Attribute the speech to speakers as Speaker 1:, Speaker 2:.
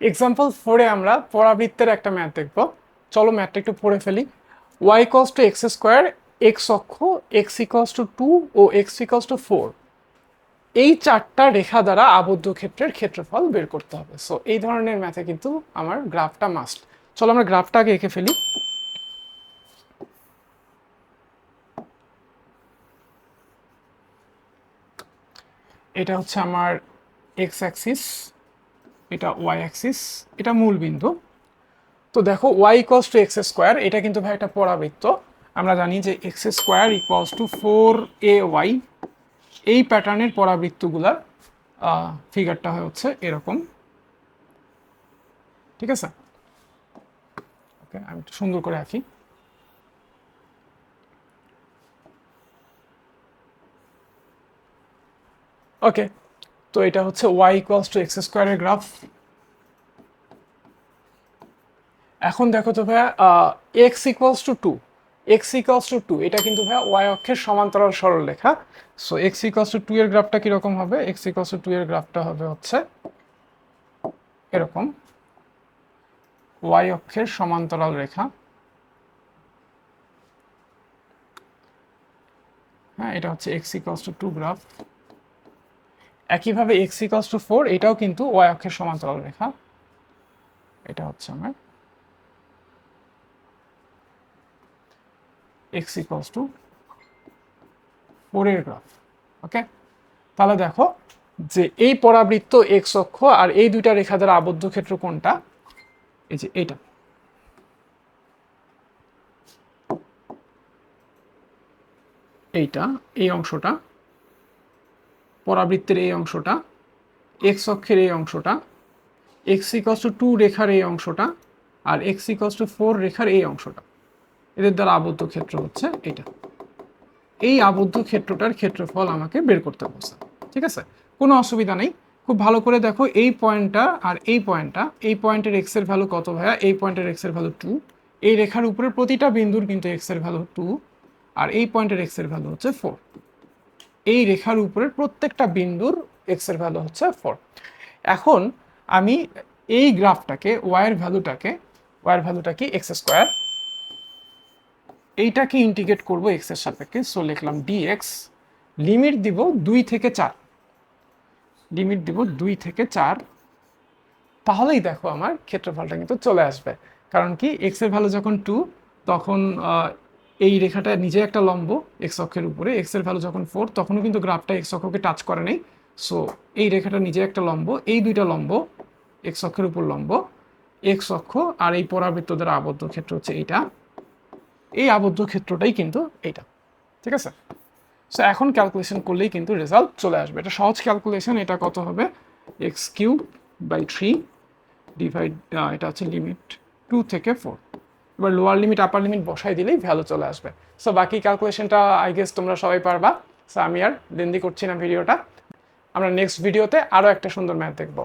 Speaker 1: Example ফোরে আমরা পরাবৃত্তের একটা ম্যাথ দেখব। চলো ম্যাথটা একটু পড়ে ফেলি। Y equals to X square X অক্ষ এক্স ইকস টু টু ও এক্স ইকস টু ফোর এই চারটা রেখা দ্বারা আবদ্ধ ক্ষেত্রের ক্ষেত্রফল বের করতে হবে। সো এই ধরনের ম্যাথে কিন্তু আমার গ্রাফটা মাস্ট চলো আমরা গ্রাফটা আগে এঁকে ফেলি। এটা হচ্ছে আমার এক্স অ্যাক্সিস এটা ওয়াই অ্যাক্সিস এটা মূল বিন্দু তো দেখো Y equals to X square এটা কিন্তু ভাই একটা পরাবৃত্ত। আমরা জানি যে X square equals to four A Y এই প্যাটার্নের পরাবৃত্তগুলার ফিগারটা হচ্ছে এরকম। ঠিক আছে? ওকে, আমি একটু সুন্দর করে আঁকি। ওকে তো এটা হচ্ছে ওয়াই ইকুয়ালস টু এক্স স্কোয়ারের গ্রাফ এখন দেখো তো ভাইয়া X equals to two X equals to two এটা কিন্তু ভাইয়া ওয়াই অক্ষের সমান্তরাল সরল লেখা so X equals to two এর গ্রাফটা কীরকম হবে? এক্স ইকুয়ালস টু টু এর গ্রাফটা হবে হচ্ছে এরকম। ওয়াই অক্ষের সমান্তরাল রেখা। হ্যাঁ এটা হচ্ছে X equals to two graph একইভাবে এক্স ইকুয়ালস টু ফোর এটাও কিন্তু ওয়াই অক্ষের সমান্তরাল রেখা। এটা হচ্ছে আমার। এক্স ইকুয়ালস টু ফোরের গ্রাফ ওকে তাহলে দেখো যে এই পরাবৃত্ত এক্স অক্ষ আর এই দুইটা রেখা দ্বারা আবদ্ধ ক্ষেত্র কোনটা? এই যে এইটা। এইটা, এই অংশটা। পরাবৃত্তের এই অংশটা এক্স অক্ষের এই অংশটা এক্স ইকস টু টু রেখার এই অংশটা আর এক্স ইকস টু ফোর রেখার এই অংশটা। এদের দ্বারা আবদ্ধ ক্ষেত্র হচ্ছে এটা। এই আবদ্ধ ক্ষেত্রটার ক্ষেত্রফল আমাকে বের করতে বলছে, ঠিক আছে? কোনো অসুবিধা নেই। খুব ভালো করে দেখো, এই পয়েন্টটা আর এই পয়েন্টটা, এই পয়েন্টের এক্সের ভ্যালু কত ভাইয়া? এই পয়েন্টের এক্সের ভ্যালু টু এই রেখার উপরে প্রতিটা বিন্দুর কিন্তু এক্সের ভ্যালু টু আর এই পয়েন্টের এক্সের ভ্যালু হচ্ছে ফোর এই রেখার উপরের প্রত্যেকটা বিন্দুর এক্সের ভ্যালু হচ্ছে ফোর এখন আমি এই গ্রাফটাকে ওয়াইয়ের ভ্যালুটাকে ওয়াইয়ের ভ্যালুটা কি? এক্স স্কোয়ার এইটাকে ইন্টিগ্রেট করব এক্সের সাপেক্ষে। সো লিখলাম ডিএক্স লিমিট দিব দুই থেকে চার। লিমিট দিব দুই থেকে চার। তাহলেই দেখো আমার ক্ষেত্রফলটা কিন্তু চলে আসবে। কারণ কি? এক্সের ভ্যালু যখন টু তখন এই রেখাটা নিজে একটা লম্ব এক্স অক্ষের উপরে এক্সের ভ্যালু যখন ফোর তখনও কিন্তু গ্রাফটা এক্স অক্ষকে টাচ করে নেই। সো এই রেখাটা নিজে একটা লম্ব, এই দুইটা লম্ব এক্স অক্ষের উপর লম্ব এক্স অক্ষ আর এই পরাবৃত্ত দ্বারা আবদ্ধ ক্ষেত্র হচ্ছে এইটা। এই আবদ্ধ ক্ষেত্রটাই কিন্তু এইটা, ঠিক আছে? সো এখন ক্যালকুলেশন করলেই কিন্তু রেজাল্ট চলে আসবে। এটা সহজ ক্যালকুলেশন এটা কত হবে? X cube by three divide এটা হচ্ছে লিমিট টু থেকে ফোর এবার লোয়ার লিমিট আপার লিমিট বসাই দিলেই ভ্যালু চলে আসবে। সো বাকি ক্যালকুলেশনটা আই গেস তোমরা সবাই পারবা। সো আমি আর লেন্দি করছি না ভিডিওটা। আমরা নেক্সট ভিডিওতে আরও একটা সুন্দর ম্যাথ দেখব।